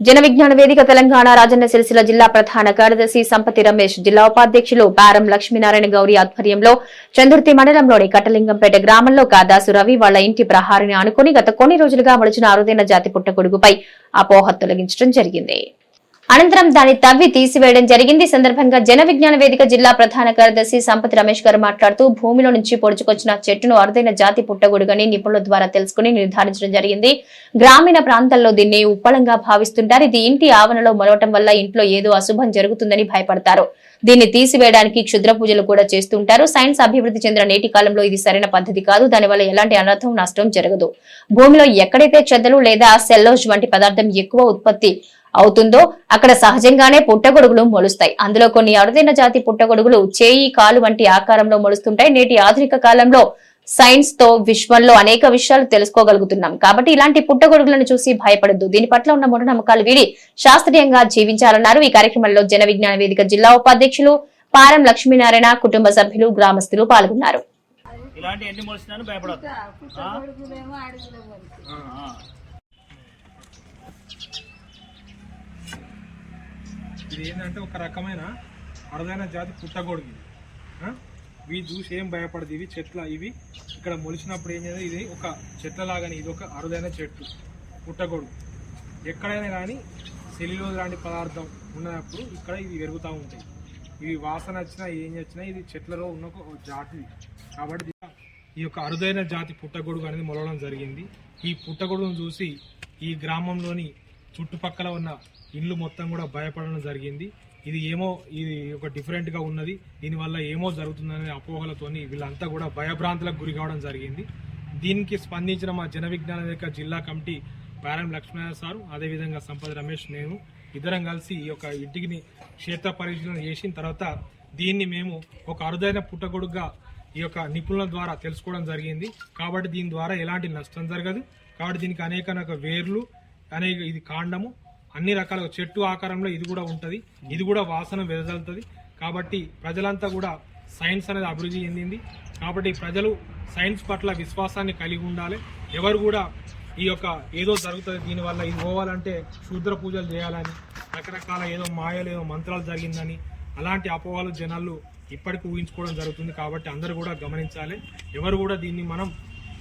జన విజ్ఞాన వేదిక తెలంగాణ రాజన్న సిరిసిల్ల జిల్లా ప్రధాన కార్యదర్శి సంపతి రమేష్ జిల్లా ఉపాధ్యక్షులు పారం లక్ష్మీనారాయణ గౌరి ఆధ్వర్యంలో చందుర్తి మండలంలోని కట్టలింగంపేట గ్రామంలో కాదాసు రవి వాళ్ళ ఇంటి ప్రహారిని ఆనుకుని గత కొన్ని రోజులుగా మడిచిన అరుదైన జాతి పుట్టగొడుగుపై అపోహ తొలగించడం జరిగింది. అనంతరం దాన్ని తవ్వి తీసివేయడం జరిగింది. సందర్భంగా జన విజ్ఞాన వేదిక జిల్లా ప్రధాన కార్యదర్శి సంపతి రమేష్ గారు మాట్లాడుతూ భూమిలో నుంచి పొడుచుకొచ్చిన చెట్టును అరుదైన జాతి పుట్టగొడుగని నిపుణుల ద్వారా తెలుసుకుని నిర్ధారించడం జరిగింది. గ్రామీణ ప్రాంతాల్లో దీన్ని ఉప్పళంగా భావిస్తుంటారు. ఇది ఇంటి ఆవరణలో మొలవటం వల్ల ఇంట్లో ఏదో అశుభం జరుగుతుందని భయపడతారు. దీన్ని తీసివేయడానికి క్షుద్ర పూజలు కూడా చేస్తుంటారు. సైన్స్ అభివృద్ధి చెందిన నేటి కాలంలో ఇది సరైన పద్ధతి కాదు. దానివల్ల ఎలాంటి అనర్థం నష్టం జరగదు. భూమిలో ఎక్కడైతే చెద్దలు లేదా సెల్లోజ్ వంటి పదార్థం ఎక్కువ ఉత్పత్తి అవుతుందో అక్కడ సహజంగానే పుట్టగొడుగులు మొలుస్తాయి. అందులో కొన్ని అరుదైన జాతి పుట్టగొడుగులు చేయి కాలు వంటి ఆకారంలో మొలుస్తుంటాయి. నేటి ఆధునిక కాలంలో సైన్స్తో విశ్వంలో అనేక విషయాలు తెలుసుకోగలుగుతున్నాం. కాబట్టి ఇలాంటి పుట్టగొడుగులను చూసి భయపడద్దు. దీని పట్ల ఉన్న మూఢనమ్మకాలు వీడి శాస్త్రీయంగా జీవించాలన్నారు. ఈ కార్యక్రమంలో జన విజ్ఞాన వేదిక జిల్లా ఉపాధ్యక్షులు పారం లక్ష్మీనారాయణ కుటుంబ సభ్యులు గ్రామస్తులు పాల్గొన్నారు. ఇలాంటి ఎన్ని భయపడదు ఇది ఏంటంటే ఒక రకమైన అరుదైన జాతి పుట్టగొడుగు ఇది. ఇవి చూసి ఏం భయపడదు. ఇవి చెట్ల ఇవి ఇక్కడ మొలిచినప్పుడు ఏం చేయాలి? ఇది ఒక చెట్ల లాగానే ఇది ఒక అరుదైన చెట్టు పుట్టగొడుగు. ఎక్కడైనా కానీ సెల్యులోజ్ లాంటి పదార్థం ఉన్నప్పుడు ఇక్కడ ఇవి పెరుగుతూ ఉంటాయి. ఇవి వాసన వచ్చినా ఏం వచ్చినా ఇది చెట్లలో ఉన్న ఒక జాతి. కాబట్టి ఈ యొక్క అరుదైన జాతి పుట్టగొడుగు అనేది మొలవడం జరిగింది. ఈ పుట్టగొడుగును చూసి ఈ గ్రామంలోని చుట్టుపక్కల ఉన్న ఇల్లు మొత్తం కూడా భయపడడం జరిగింది. ఇది ఏమో ఇది ఒక డిఫరెంట్గా ఉన్నది. దీనివల్ల ఏమో జరుగుతుందనే అపోహలతోని వీళ్ళంతా కూడా భయభ్రాంతులకు గురి కావడం జరిగింది. దీనికి స్పందించిన మా జన విజ్ఞాన యొక్క జిల్లా కమిటీ పారం లక్ష్మీనారాయణ సారు అదేవిధంగా సంపద రమేష్ నేను ఇద్దరం కలిసి ఈ యొక్క ఇంటికి క్షేత్ర పరిశీలన చేసిన తర్వాత దీన్ని మేము ఒక అరుదైన పుట్టగొడుగుగా ఈ యొక్క నిపుణుల ద్వారా తెలుసుకోవడం జరిగింది. కాబట్టి దీని ద్వారా ఎలాంటి నష్టం జరగదు. కాబట్టి దీనికి అనేక అనేక వేర్లు అనే ఇది కాండము అన్ని రకాల చెట్టు ఆకారంలో ఇది కూడా ఉంటుంది. ఇది కూడా వాసన వెదజల్లుతుంది. కాబట్టి ప్రజలంతా కూడా సైన్స్ అనేది అభివృద్ధి చెందింది. కాబట్టి ప్రజలు సైన్స్ పట్ల విశ్వాసాన్ని కలిగి ఉండాలి. ఎవరు కూడా ఈ యొక్క ఏదో జరుగుతుంది దీనివల్ల ఇది పోవాలంటే శూద్ర పూజలు చేయాలని రకరకాల ఏదో మాయలు ఏదో మంత్రాలు జరిగిందని అలాంటి అపోహలు జనాలు ఇప్పటికి ఊహించుకోవడం జరుగుతుంది. కాబట్టి అందరూ కూడా గమనించాలి. ఎవరు కూడా దీన్ని మనం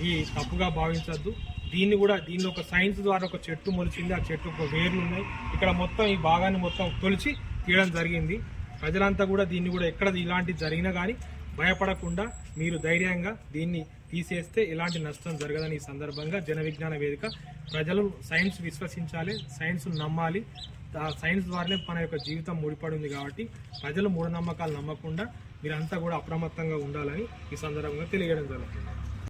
ఈ తప్పుగా భావించద్దు. దీన్ని కూడా దీన్ని ఒక సైన్స్ ద్వారా ఒక చెట్టు మొలిచింది. ఆ చెట్టు ఒక వేర్లు ఉన్నాయి. ఇక్కడ మొత్తం ఈ భాగాన్ని మొత్తం తొలిచి తీయడం జరిగింది. ప్రజలంతా కూడా దీన్ని కూడా ఎక్కడ ఇలాంటివి జరిగినా కానీ భయపడకుండా మీరు ధైర్యంగా దీన్ని తీసేస్తే ఎలాంటి నష్టం జరగదని ఈ సందర్భంగా జన విజ్ఞాన వేదిక ప్రజలు సైన్స్ విశ్వసించాలి సైన్స్ నమ్మాలి. ఆ సైన్స్ ద్వారానే మన యొక్క జీవితం ముడిపడి ఉంది కాబట్టి ప్రజలు మూఢనమ్మకాలు నమ్మకుండా మీరంతా కూడా అప్రమత్తంగా ఉండాలని ఈ సందర్భంగా తెలియడం జరుగుతుంది.